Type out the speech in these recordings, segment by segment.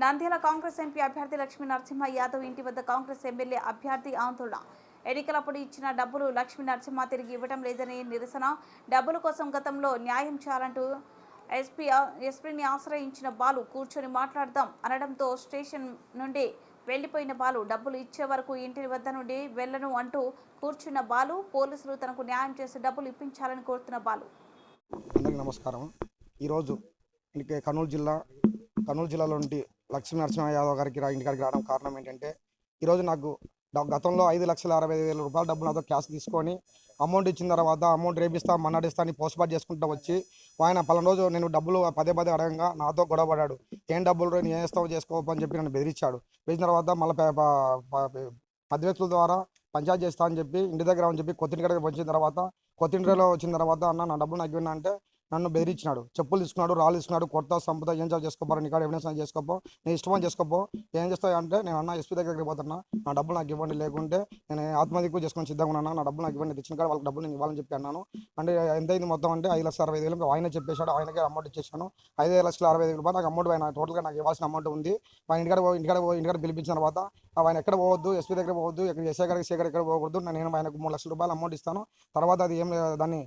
Nandyal Congress MP అభ్యర్థి లక్ష్మీ నరసింహ యాదవ్ ఇంటి వద్ద కాంగ్రెస్ ఎమ్మెల్యే అభ్యర్థి ఆందోళన. ఎన్నికలప్పుడు ఇచ్చిన డబ్బులు లక్ష్మీ నరసింహ తిరిగి ఇవ్వడం లేదని నిరసన. డబ్బుల కోసం గతంలో న్యాయం చేయాలంటూ ఎస్పీ ఎస్పీని ఆశ్రయించిన బాలు కూర్చొని మాట్లాడదాం అనడంతో స్టేషన్ నుండి వెళ్ళిపోయిన బాలు డబ్బులు ఇచ్చే వరకు ఇంటి వద్ద నుండి వెళ్ళను అంటూ కూర్చున్న బాలు పోలీసులు తనకు న్యాయం చేసి డబ్బులు ఇప్పించాలని కోరుతున్న బాలు. అందరికీ నమస్కారం. ఈరోజు కర్నూలు జిల్లా కర్నూలు జిల్లాలో లక్ష్మీ నరసింహ యాదవ్ గారికి రా- ఇంటికాడికి రావడం కారణం ఏంటంటే ఈరోజు నాకు గతంలో ఐదు లక్షల అరవై ఐదు వేల రూపాయల డబ్బులు నాతో క్యాష్ తీసుకొని అమౌంట్ ఇచ్చిన తర్వాత అమౌంట్ రేపిస్తా మన్నాడిస్తా అని పోస్ట్ బాట్ చేసుకుంటూ వచ్చి ఆయన పలానా రోజు నేను డబ్బులు పదే పదే అడగంగా నాతో గొడవపడ్డాడు ఏం డబ్బులు నేను ఏం ఇస్తావు చేసుకోపు అని చెప్పి నన్ను బెదిరించాడు. బెదిరిన తర్వాత మళ్ళీ పది వ్యక్తుల ద్వారా పంచాయతీ చేస్తా అని చెప్పి ఇంటి దగ్గర అని చెప్పి కొత్తింటికాడికి వచ్చిన తర్వాత కొత్తింటిలో వచ్చిన తర్వాత అన్న నా డబ్బులు నాకు అంటే నన్ను బెదిరించినాడు. చెప్పులు తీసుకున్నాడు రాళ్ళు తీసుకున్నాడు కొత్త సంపద ఏం జాబ్ చేసుకోపోరా నీకాడ ఎవిడెన్స్ అని చేసుకోపో నేను ఇష్టమని చేసుకోపో. ఏం చేస్తావు అంటే నేను అన్న ఎస్పీ దగ్గరికి పోతున్నా. నా డబ్బులు నాకు ఇవ్వండి లేకుంటే నేను ఆత్మహత్య చేసుకొని సిద్ధంగా ఉన్నాను నా డబ్బులు నాకు ఇవ్వండి తెచ్చిన కాడ వాళ్ళకి డబ్బులు నేను ఇవ్వాలని చెప్పి అన్నాను. అంటే ఎంత అయింది మొత్తం అంటే ఐదు లక్షల అరవై వేలు ఆయన చెప్పేశాడు ఆయనకే అమౌంట్ ఇచ్చేసాను ఐదు లక్షల అరవై ఐదు రూపాయలు నాకు అమౌంట్ ఆయన టోటల్గా నాకు ఇవ్వాల్సిన అమౌంట్ ఉంది. ఆయన ఇంటికాడ ఇంటికాడ ఇంటికాడ పిలిపించిన తర్వాత ఆయన ఎక్కడ పోవద్దు ఎస్పీ దగ్గర పోవద్దు ఎక్కడ ఎస్ఐ గారికి ఎక్కడ పోకూడదు నేను ఆయనకు మూడు లక్షల రూపాయలు అమౌంట్ ఇస్తాను. తర్వాత అది ఏం దాన్ని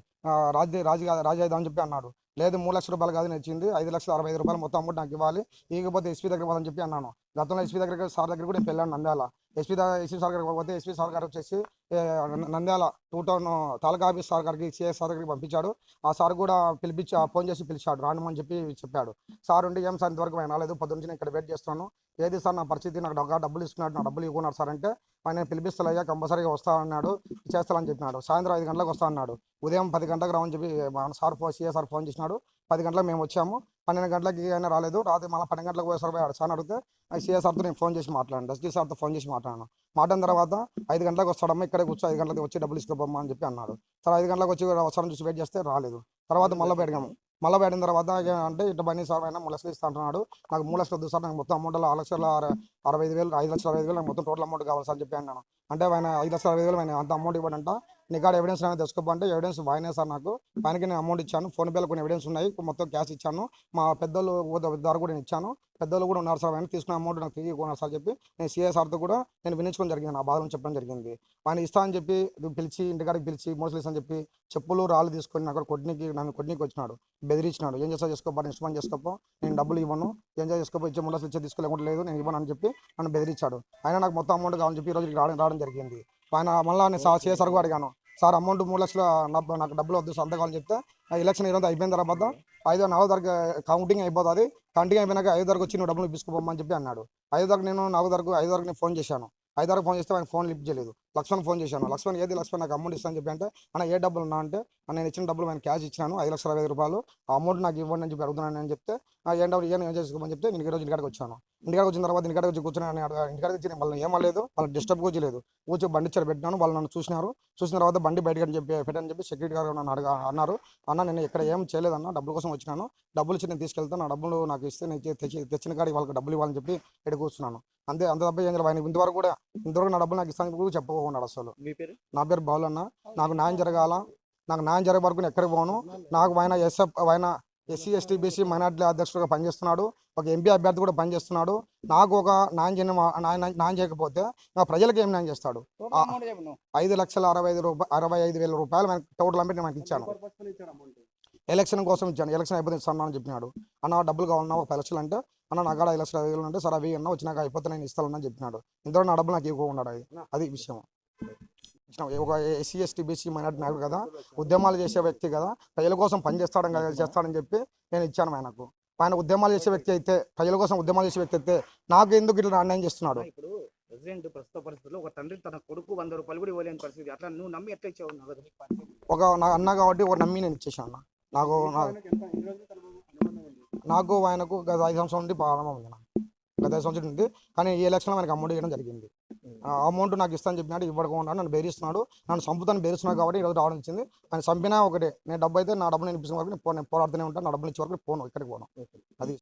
రాజ రాజు రాజు అని చెప్పి అన్నాడు. లేదు మూడు లక్షల రూపాయలు కాదు నచ్చింది ఐదు లక్షల అరవై ఐదు రూపాయలు మొత్తం అమౌంట్ నాకు ఇవ్వాలి. ఇకపోతే ఎస్పీ దగ్గర పోదని చెప్పి అన్నాను. గతంలో ఎస్పీ దగ్గర సార్ దగ్గర కూడా నేను వెళ్ళాను నంద్యాల. ఎస్పీ ఎస్పీ సార్ గారికి పోతే ఎస్పీ సార్ గారు వచ్చేసి Nandyal two town taluka office sir గారికి సిఎస్ సార్ దగ్గరికి పంపించాడు. ఆ సార్ కూడా పిలిపించి ఫోన్ చేసి పిలిచాడు రానుమని చెప్పి చెప్పాడు. సార్ ఉండి ఏం సార్ ఇంతవరకు ఆయన రాలేదు పొద్దున నుంచి నేను ఇక్కడ వెయిట్ చేస్తున్నాను. ఏది సార్ నా పరిస్థితి? నాకు డబ్బు- డబ్బులు ఇస్తున్నాడు నా డబ్బులు ఇవ్వకున్నాడు సార్ అంటే ఆయన పిలిపిస్తలయ్యా కంపల్సరీగా వస్తా అన్నాడు చేస్తానని చెప్పినాడు. సాయంత్రం ఐదు గంటలకు వస్తా అన్నాడు. ఉదయం పది గంటలకు రావని చెప్పి మన sir phone CA sir phone చేసినాడు. పది గంటలకు మేము వచ్చాము. పన్నెండు గంటలకి ఆయన రాలేదు. రాత్రి మళ్ళీ పన్నెండు గంటలకు పోయేసరికి పోయాడు సార్ అడిగితే సిఏ సార్తో నేను ఫోన్ చేసి మాట్లాడాను ఎస్పీ సార్తో ఫోన్ చేసి మాట్లాడాను. మాట్లాడిన తర్వాత ఐదు గంటలకు వస్తాడమ్మా ఇక్కడే కూర్చో ఐదు గంటలకు వచ్చి డబ్బులు ఇసుకోపోమ్మా అని చెప్పి అన్నాడు. సరే ఐదు గంటలకు వచ్చి వస్తారని చూసి వెయిట్ చేస్తే రాలేదు. తర్వాత మళ్ళీ పెరిగాము మళ్ళీ పెట్టిన తర్వాత అంటే ఇట్లా పని సార్ ఆయన మూడు లక్షలు ఇస్తా అంటున్నాడు. నాకు మూడు లక్షలు వద్దు సార్ నాకు మొత్తం అమౌంట్ ఆరు లక్షల అర- అరవై ఐదు వేలు ఐదు లక్షల అరవై ఐదు వేలు నాకు మొత్తం టోటల్ అమౌంట్ కావాలి సార్ అని చెప్పి అన్నాను. అంటే ఆయన ఐదు లక్షల అరవై వేలు ఆయన అంత అమౌంట్ ఇవ్వడంట. నీకాడ ఎవిడెన్స్ అనేది తెచ్చుకోపంటే ఎవిడెన్స్ ఆయనే సార్ నాకు. ఆయనకి నేను అమౌంట్ ఇచ్చాను. ఫోన్పేలో కొన్ని ఎవిడెన్స్ ఉన్నాయి. మొత్తం క్యాష్ ఇచ్చాను. మా పెద్దలు ద్వారా కూడా నేను ఇచ్చాను. పెద్దలు కూడా ఉన్నారు సార్. ఆయన తీసుకున్న అమౌంట్ నాకు తిరిగి కొన్నారు సార్ చెప్పి నేను సీఏ సార్తో కూడా నేను వినించుకోవడం జరిగింది. నా బాధను చెప్పడం జరిగింది. ఆయన ఇస్తా అని చెప్పి పిలిచి ఇంటికాడికి పిలిచి మోసలీస్ అని చెప్పి చెప్పులు రాళ్ళు తీసుకొని నాకు కొట్టినకి నన్ను కొట్టినకి వచ్చినాడు. బెదిరించినాడు. ఏం చేస్తా చేసుకోపో నేను ఇష్టం చేసుకోపో. నేను డబ్బులు ఇవ్వను. ఏం చేస్తా చేసుకోపో. ఇచ్చే ముందు ఇచ్చే తీసుకోలేకుండా లేదు. నేను ఇవ్వను అని చెప్పి నన్ను బెదిరించాడు. ఆయన నాకు మొత్తం అమౌంట్ కావాలని చెప్పి ఈరోజు రావడం రావడం జరిగింది. ఆయన మళ్ళీ నేను సా సిఏ సార్ కూడా అడిగాను. సార్ అమౌంట్ మూడు లక్షల నాకు డబ్బులు వద్దు కావాలని చెప్తే ఎలక్షన్ ఈరోజు అయిపోయిన తర్వాత ఐదో నాలుగో తారీఖు కౌంటింగ్ అయిపోతుంది. కౌంటింగ్ అయిపోయినాక ఐదో తారీఖు వచ్చి నువ్వు డబ్బులు ఇప్పించుకోమని చెప్పి అన్నాడు. ఐదో తారీఖు నేను నాలుగో తారీఖు ఐదో తారీఖు నేను ఫోన్ చేశాను. ఐదో తారీఖు ఫోన్ చేస్తే ఆయన ఫోన్ లిఫ్ట్ చేయలేదు. లక్ష్మణ్ ఫోన్ చేశాను. లక్ష్మణ్ ఏది లక్ష్మణ్? నాకు అమౌంట్ ఇస్తాను చెప్పి అంటే అన్న ఏ డబ్బులు ఉన్నా అంటే "అన్న, నేను ఇచ్చిన డబ్బులు ఆయన క్యాష్ ఇచ్చినాను. ఐదు లక్షల అరవై ఐదు రూపాయలు. ఆ అమౌంట్ నాకు ఇవ్వండి అని చెప్పి అడుగుతున్నాను అని చెప్తే "ఆ, ఏం డబ్బులు ఏం చేసుకోమని చెప్తే నేను ఈ రోజు ఇంటికాడికి వచ్చాను. ఇంటికాడికి వచ్చిన తర్వాత ఇంటికాడికి వచ్చి కూర్చున్నాను ఇంటికాడికి వచ్చి వాళ్ళని ఏమలేదు వాళ్ళని డిస్టర్బ్ కూడా లేదు కూర్చో బండి ఇచ్చారు పెట్టినాను వాళ్ళు నన్ను చూసినారు. చూసిన తర్వాత బండి బయటకు అని చెప్పి పెట్టని చెప్పి సెక్యూరిటీ గారు నన్ను అడగా అన్నారు. అన్న నేను ఇక్కడ ఏం చేయలేదన్న డబ్బుల కోసం వచ్చినాను. డబ్బులు ఇచ్చి నేను తీసుకెళ్తాను నా డబ్బులు నాకు ఇస్తే నేను తెచ్చి- తెచ్చి తెచ్చిన కాడికి వాళ్ళకి డబ్బులు ఇవ్వాలని చెప్పి ఇక్కడ కూర్చున్నాను. అంతే అంత తప్ప ఏం ఆయన ఇంతవరకు కూడా ఇంతవరకు నా డబ్బులు నాకు ఇస్తాను కూడా చెప్పకున్నాడు అసలు. మీ పేరు? నా పేరు బాలు అన్న నాకు న్యాయం జరగాల. నాకు న్యాయం జరిగే వరకు నేను ఎక్కడికి పోను. నాకు ఆయన ఎస్ఎఫ్ ఆయన ఎస్సీ ఎస్టీ బీసీ మైనార్టీ అధ్యక్షుడుగా పనిచేస్తున్నాడు. ఒక ఎంపీ అభ్యర్థి కూడా పనిచేస్తున్నాడు. నాకు ఒక న్యాయం చేయని వా- న్యాయం చేయకపోతే నా ప్రజలకు ఏం న్యాయం చేస్తాడు. ఐదు లక్షల అరవై ఐదు రూపాయలు అరవై ఐదు వేల రూపాయలు మనకి టోటల్ అమౌంట్ నేను మనకి ఇచ్చాను. ఎలక్షన్ కోసం ఇచ్చాను. ఎలక్షన్ అయిపోతే ఇస్తాను అని చెప్పినాడు. అన్న డబ్బులు కావాలన్నా ఒక పది లక్షలు అంటే అన్న నా కాడ ఐదు లక్షల ఐదు వేలు అంటే సరే అవి అన్న వచ్చినాక అయిపోతే నేను ఇస్తాను అని చెప్పినాడు. ఇంతలో నా డబ్బులు నాకు ఇవ్వకున్నాడు అది. అది విషయం. ఒక ఎస్సీ ఎస్టీ బీసీ మైనార్టీ నాయకుడు కదా. ఉద్యమాలు చేసే వ్యక్తి కదా. ప్రజల కోసం పనిచేస్తాడని కదా చేస్తాడని చెప్పి నేను ఇచ్చాను ఆయనకు. ఆయన ఉద్యమాలు చేసే వ్యక్తి అయితే ప్రజల కోసం ఉద్యమాలు చేసే వ్యక్తి అయితే నాకు ఎందుకు ఇట్లా అన్యాయం చేస్తున్నాడు? ఇప్పుడు ప్రెసిడెంట్ ప్రస్తుత పరిస్థితుల్లో ఒక తండ్రి తన కొడుకు వంద రూపాయలు కూడా ఇవ్వలేని పరిస్థితి. అట్లా నువ్వు నమ్మి ఎట్లా ఇచ్చావు ఒక నా అన్న కాబట్టి ఒక నమ్మి నేను ఇచ్చేసాను అన్న. నాకు నాకు ఆయనకు గత ఐదు సంవత్సరాల నుండి ప్రారంభం ఉంది గత ఐదు సంవత్సరం నుండి కానీ ఈ ఎలక్షన్లో మనకి అమౌంట్ ఇవ్వడం జరిగింది. అమౌంట్ నాకు ఇస్తాను చెప్పినాడు ఇవ్వకుండా నన్ను బెదిరిస్తున్నాడు నన్ను చంపుతాను బెదిరిస్తున్నాడు కాబట్టి ఈరోజు రావడం వచ్చింది. ఆయన చంపినా ఒకటే నేను డబ్బు అయితే నా డబ్బు నేను ఇప్పించిన వరకు నేను పోరాడుతూనే ఉంటాను నా డబ్బులు ఇచ్చే వరకు పోను ఇక్కడికి పోను. అది.